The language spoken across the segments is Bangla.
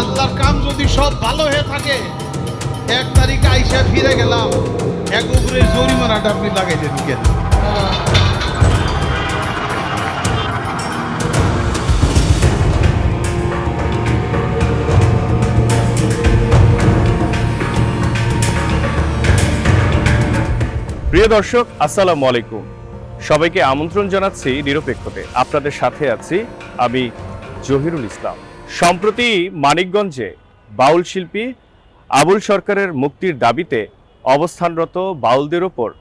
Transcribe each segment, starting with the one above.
আল্লাহর কাম যদি সব ভালো হয়ে থাকে, এক তারিখে আইসা ফিরে গেলাম। এক উপরে জরিমানাটা আপনি লাগাইতে দিকেন প্রিয় দর্শক, আসসালামু আলাইকুম। সবাইকে আমন্ত্রণ জানাচ্ছি নিরপেক্ষতে। আপনাদের সাথে আছি আমি জহিরুল ইসলাম। সম্প্রতি মানিকগঞ্জে বাউল শিল্পী আবুল সরকারের মুক্তির দাবিতে অবস্থানরত বাউলদের ওপর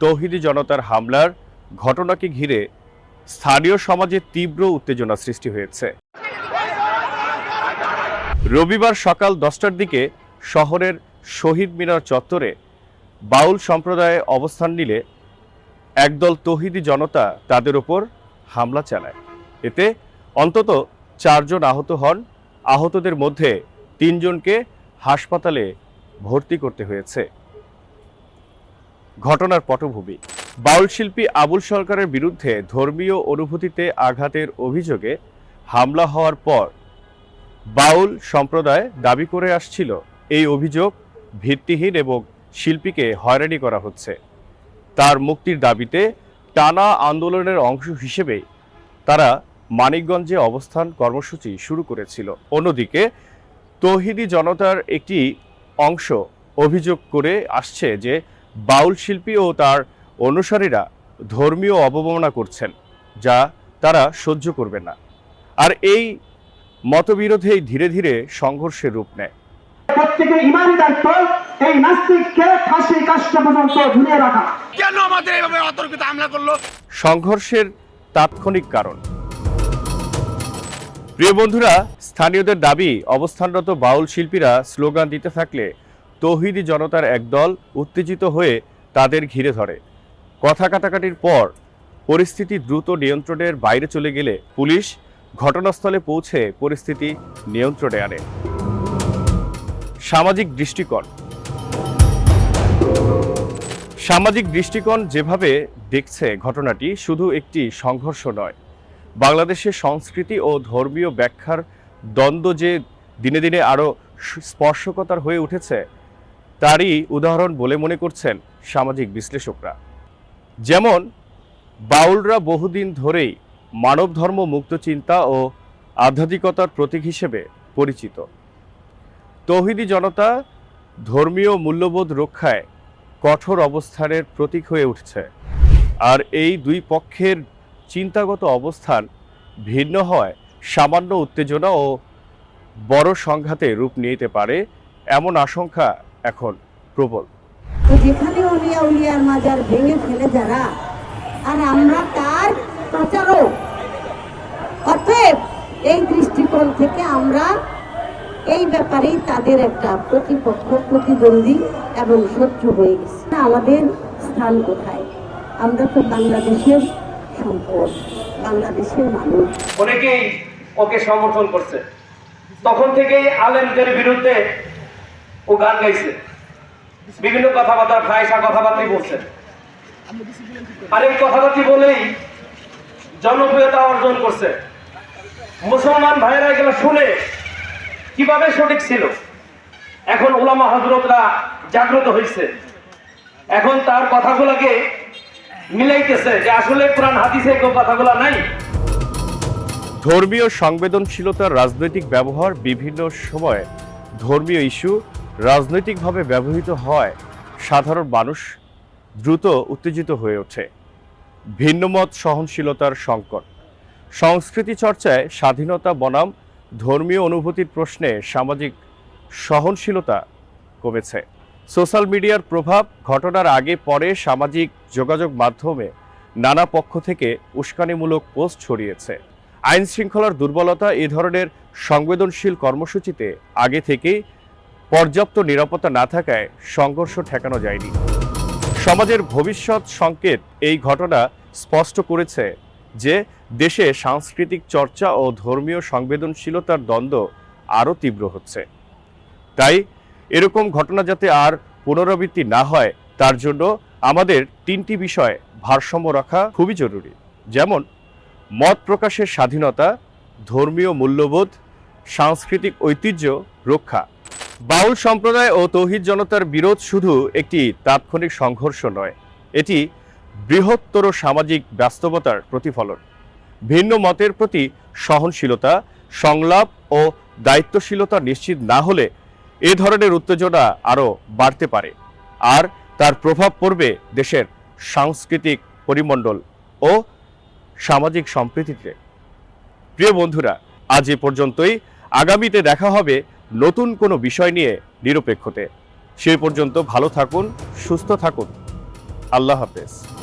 তৌহিদি জনতার হামলার ঘটনাকে ঘিরে স্থানীয় সমাজে তীব্র উত্তেজনা সৃষ্টি হয়েছে। রবিবার সকাল দশটার দিকে শহরের শহীদ মিনার চত্বরে বাউল সম্প্রদায়ে অবস্থান নিলে একদল তহিদি জনতা তাদের ওপর হামলা চালায়। এতে অন্তত চারজন আহত হন। আহতদের মধ্যে তিনজনকে হাসপাতালে ভর্তি করতে হয়েছে। ঘটনার পটভূমি। বাউল শিল্পী আবুল সরকারের বিরুদ্ধে ধর্মীয় অনুভূতিতে আঘাতের অভিযোগে হামলা হওয়ার পর বাউল সম্প্রদায় দাবি করে আসছিল, এই অভিযোগ ভিত্তিহীন এবং শিল্পীকে হয়রানি করা হচ্ছে। তার মুক্তির দাবিতে টানা আন্দোলনের অংশ হিসেবে তারা মানিকগঞ্জে অবস্থান কর্মসূচি শুরু করেছিল। অন্যদিকে তৌহিদি জনতার একটি অংশ অভিযোগ করে আসছে যে বাউল শিল্পী ও তার অনুসারীরা ধর্মীয় অবমাননা করছেন যা তারা সহ্য করবে না। আর এই মতবিরোধেই ধীরে ধীরে সংঘর্ষের রূপ নেয়। প্রত্যেকের ইমানই দায়িত্ব এই নাস্তিককে ফাঁসি কাজটা পর্যন্ত ঝুলিয়ে রাখা। কেন আমাদের এইভাবে অতর্কিত হামলা করল? সংঘর্ষের তাৎক্ষণিক কারণ প্রিয় বন্ধুরা, স্থানীয়দের দাবি, অবস্থানরত বাউল শিল্পীরা স্লোগান দিতে থাকলে তৌহিদি জনতার একদল উত্তেজিত হয়ে তাদের ঘিরে ধরে। কথা কাটাকাটির পর পরিস্থিতি দ্রুত নিয়ন্ত্রণের বাইরে চলে গেলে পুলিশ ঘটনাস্থলে পৌঁছে পরিস্থিতি নিয়ন্ত্রণে আনে। সামাজিক দৃষ্টিকোণ। সামাজিক দৃষ্টিকোণ যেভাবে দেখছে ঘটনাটি, শুধু একটি সংঘর্ষ নয় বাংলাদেশের সংস্কৃতি ও ধর্মীয় ব্যাখ্যার দ্বন্দ্ব যে দিনে দিনে আরও স্পর্শকতার হয়ে উঠেছে, তারই উদাহরণ বলে মনে করছেন সামাজিক বিশ্লেষকরা। যেমন, বাউলরা বহুদিন ধরেই মানব ধর্ম মুক্ত চিন্তা ও আধ্যাত্মিকতার প্রতীক হিসেবে পরিচিত। তৌহিদি জনতা ধর্মীয় মূল্যবোধ রক্ষায় কঠোর অবস্থানের প্রতীক হয়ে উঠছে। আর এই দুই পক্ষের চিন্তাগত অবস্থান ভিন্ন হয়, সামান্য উত্তেজনা ও বড় সংঘাতে রূপ নিতে পারে এমন আশঙ্কা এখন প্রবল। যেখানে উলিয়া উলিয়ার মাজার ভেঙে ফেলে যারা, আর আমরা তার প্রচারক অতএব এই দৃষ্টিকোণ থেকে আমরা এই ব্যাপারেই তাদের একটা প্রতিপক্ষ, প্রতিদ্বন্দ্বী এবং শত্রু হয়ে গেছে। আমাদের স্থান কোথায়? আমরা তো বাংলাদেশের অনেকেই ওকে সমর্থন করছে। তখন থেকেই আলেমদের বিরুদ্ধে ও গান গাইছে। বিভিন্ন কথাবার্তা ফায়সা কথাবার্তাই বলছে। আর এই কথাবার্তা বলেই জনপ্রিয়তা অর্জন করছে। মুসলমান ভাইয়েরা এগুলো শুনে কীভাবে সঠিক ছিল? এখন ওলামা হজরতরা জাগ্রত হয়েছে এখন তার কথাগুলোকে মিলাইতেছে যে আসলে কোরআন হাদিসে কথাগুলো নাই। ধর্মীয় সংবেদনশীলতার রাজনৈতিক ব্যবহার বিভিন্ন সময় ধর্মীয় ইস্যু রাজনৈতিকভাবে ব্যবহৃত হয়। সাধারণ মানুষ দ্রুত উত্তেজিত হয়ে ওঠে। ভিন্নমত সহনশীলতার সংকট। সংস্কৃতি চর্চায় স্বাধীনতা বনাম ধর্মীয় অনুভূতির প্রশ্নে সামাজিক সহনশীলতা কমেছে। সোশ্যাল মিডিয়ার প্রভাব ঘটনার আগে পরে সামাজিক যোগাযোগ মাধ্যমে নানা পক্ষ থেকে উস্কানিমূলক পোস্ট ছড়িয়েছে। আইন শৃঙ্খলার দুর্বলতা এ ধরনের সংবেদনশীল কর্মসূচিতে আগে থেকেই পর্যাপ্ত নিরাপত্তা না থাকায় সংঘর্ষ ঠেকানো যায়নি। সমাজের ভবিষ্যৎ সংকেত এই ঘটনা স্পষ্ট করেছে যে দেশে সাংস্কৃতিক চর্চা ও ধর্মীয় সংবেদনশীলতার দ্বন্দ্ব আরও তীব্র হচ্ছে। তাই এরকম ঘটনা যাতে আর পুনরাবৃত্তি না হয়, তার জন্য আমাদের তিনটি বিষয় ভারসাম্য রাখা খুবই জরুরি। যেমন, মত প্রকাশের স্বাধীনতা, ধর্মীয় মূল্যবোধ, সাংস্কৃতিক ঐতিহ্য রক্ষা। বাউল সম্প্রদায় ও তৌহিদ জনতার বিরোধ শুধু একটি তাৎক্ষণিক সংঘর্ষ নয়, এটি বৃহত্তর সামাজিক বাস্তবতার প্রতিফলন। ভিন্ন মতের প্রতি সহনশীলতা, সংলাপ ও দায়িত্বশীলতা নিশ্চিত না হলে এ ধরনের উত্তেজনা আরও বাড়তে পারে। আর তার প্রভাব পড়বে দেশের সাংস্কৃতিক পরিমণ্ডল ও সামাজিক সম্প্রীতিতে। প্রিয় বন্ধুরা, আজ এ পর্যন্তই। আগামীতে দেখা হবে নতুন কোনো বিষয় নিয়ে নিরপেক্ষতে। সেই পর্যন্ত ভালো থাকুন, সুস্থ থাকুন। আল্লাহ হাফেজ।